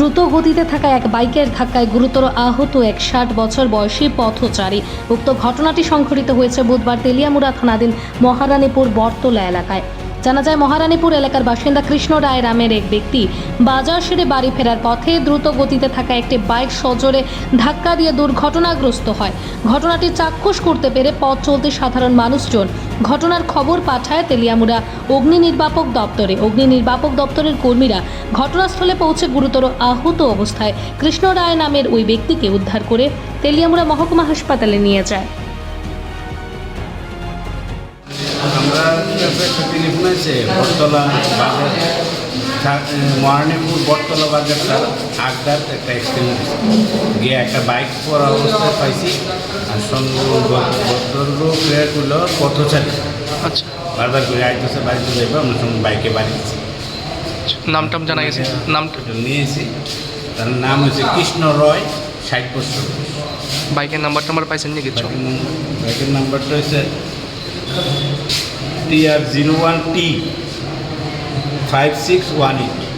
দ্রুত গতিতে থাকা এক বাইকের ধাক্কায় গুরুতর আহত এক ষাট বছর বয়সী পথচারী। উক্ত ঘটনাটি সংঘটিত হয়েছে বুধবার তেলিয়ামুড়া থানাধীন মহারানীপুর বর্তলা এলাকায়। জানা যায়, মহারানীপুর এলাকার বাসিন্দা কৃষ্ণ রায় নামের এক ব্যক্তি বাজার সেরে বাড়ি ফেরার পথে দ্রুত গতিতে থাকা একটি বাইক সজোরে ধাক্কা দিয়ে দুর্ঘটনাগ্রস্ত হয়। ঘটনাটি চাক্ষুষ করতে পেরে পথ চলতে সাধারণ মানুষজন ঘটনার খবর পাঠায় তেলিয়ামুড়া অগ্নি নির্বাপক দপ্তরে। অগ্নি নির্বাপক দপ্তরের কর্মীরা ঘটনাস্থলে পৌঁছে গুরুতর আহত অবস্থায় কৃষ্ণ রায় নামের ওই ব্যক্তিকে উদ্ধার করে তেলিয়ামুড়া মহকুমা হাসপাতালে নিয়ে যায়। কাছে একটা টেলিফোন আছে বটতলা বাজার। মহারানীপুর বটতলা বাজারটা আগদার একটা অ্যাক্সিডেন্ট গিয়ে একটা বাইক পরা অবস্থায় পাইছি আর সঙ্গে ভদ্রলোক করল পথচারী। আচ্ছা। বারবার করে আইতেছে বাড়িতে যাইবো আমরা সঙ্গে বাইকে বাড়ি দিচ্ছি। নাম টাম জানা গেছে। নামটা? নিয়েছি। তার নাম হচ্ছে কৃষ্ণ রয় ষাট বছর বাইকের নাম্বার টাম্বার পাইছেন নি কিছু? বাইকের নাম- বাইকের নাম্বারটা হচ্ছে T R zero one T five six one eight